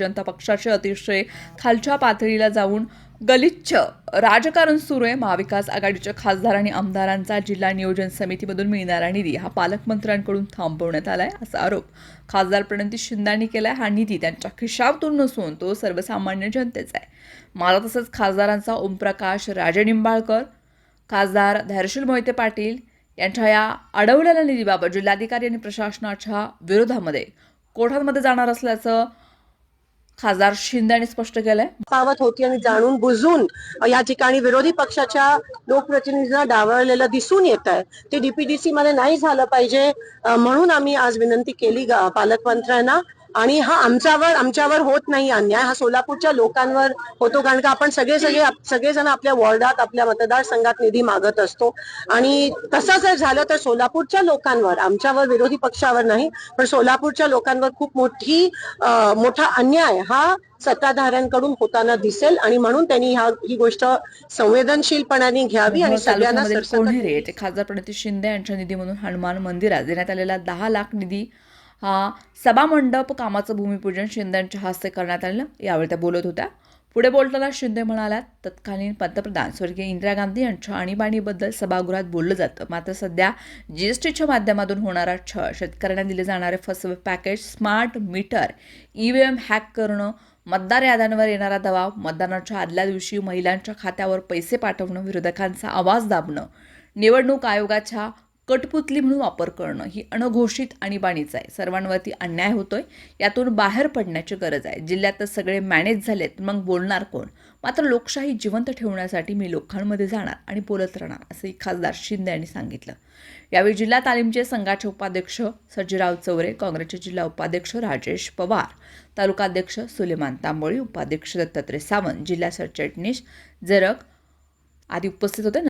जनता पक्षाचे अतिशय खालच्या पातळीला जाऊन गलिच्छ राजकारण सुरू आहे. महाविकास आघाडीच्या खासदार आणि आमदारांचा जिल्हा नियोजन समितीमधून मिळणारा निधी हा पालकमंत्र्यांकडून थांबवण्यात आलाय असा आरोप खासदार प्रणती शिंदांनी केलाय. हा निधी त्यांच्या खिशातून नसून तो सर्वसामान्य जनतेचा आहे. मला तसंच खासदारांचा ओमप्रकाश राजनिंबाळकर खासदार धैर्शील मोहिते पाटील यांच्या या अडवलेल्या निधीबाबत जिल्हाधिकारी आणि प्रशासनाच्या विरोधामध्ये कोर्टामध्ये जाणार असल्याचं खासदार शिंदे यांनी स्पष्ट केलंय. पावत होती आणि जाणून बुजून या ठिकाणी विरोधी पक्षाच्या लोकप्रतिनिधींना डावळलेलं दिसून येत आहे. ते डीपीडीसी मध्ये नाही झालं पाहिजे म्हणून आम्ही आज विनंती केली पालकमंत्र्यांना. आणि हा आमच्यावर आमच्यावर होत नाही अन्याय. हा सोलापूरच्या लोकांवर होतो. कारण का आपण सगळे सगळे सगळेजण आपल्या वॉर्डात आपल्या मतदारसंघात निधी मागत असतो. आणि तसं जर झालं तर सोलापूरच्या लोकांवर आमच्यावर विरोधी पक्षावर नाही पण सोलापूरच्या लोकांवर खूप मोठी मोठा अन्याय हा सत्ताधाऱ्यांकडून होताना दिसेल. आणि म्हणून त्यांनी ह्या ही गोष्ट संवेदनशीलपणाने घ्यावी आणि सगळ्यांना कोण्हेरे येथे खासदार प्रणिती शिंदे यांच्या निधीमधून हनुमान मंदिरात देण्यात आलेला दहा लाख निधी हा सभामंडप कामाचं भूमिपूजन शिंद्यांच्या हस्ते करण्यात आलं. यावेळी त्या बोलत होत्या. पुढे बोलताना शिंदे म्हणाल्या तत्कालीन पंतप्रधान स्वर्गीय इंदिरा गांधी यांच्या आणीबाणीबद्दल सभागृहात बोललं जातं. मात्र सध्या जीएसटीच्या माध्यमातून होणारा छळ शेतकऱ्यांना दिले जाणारे फसवे package smart meter EVM hack करणं मतदार याद्यांवर येणारा दबाव मतदानाच्या आदल्या दिवशी महिलांच्या खात्यावर पैसे पाठवणं विरोधकांचा आवाज दाबणं निवडणूक आयोगाच्या कटपुतली म्हणून वापर करणं ही अनघोषित आणीबाणीच आहे. सर्वांवरती अन्याय होतोय. यातून बाहेर पडण्याची गरज आहे. जिल्ह्यात सगळे मॅनेज झालेत मग बोलणार कोण? मात्र लोकशाही जिवंत ठेवण्यासाठी मी लोकांमध्ये जाणार आणि बोलत राहणार असंही खासदार शिंदे यांनी सांगितलं. यावेळी जिल्हा तालीमचे संघाचे उपाध्यक्ष सज्जराव चौरे काँग्रेसचे जिल्हा उपाध्यक्ष राजेश पवार तालुकाध्यक्ष सुलेमान तांबोळी उपाध्यक्ष दत्तात्रय सावंत जिल्हा सरचिटणीस जरग आदी उपस्थित होते.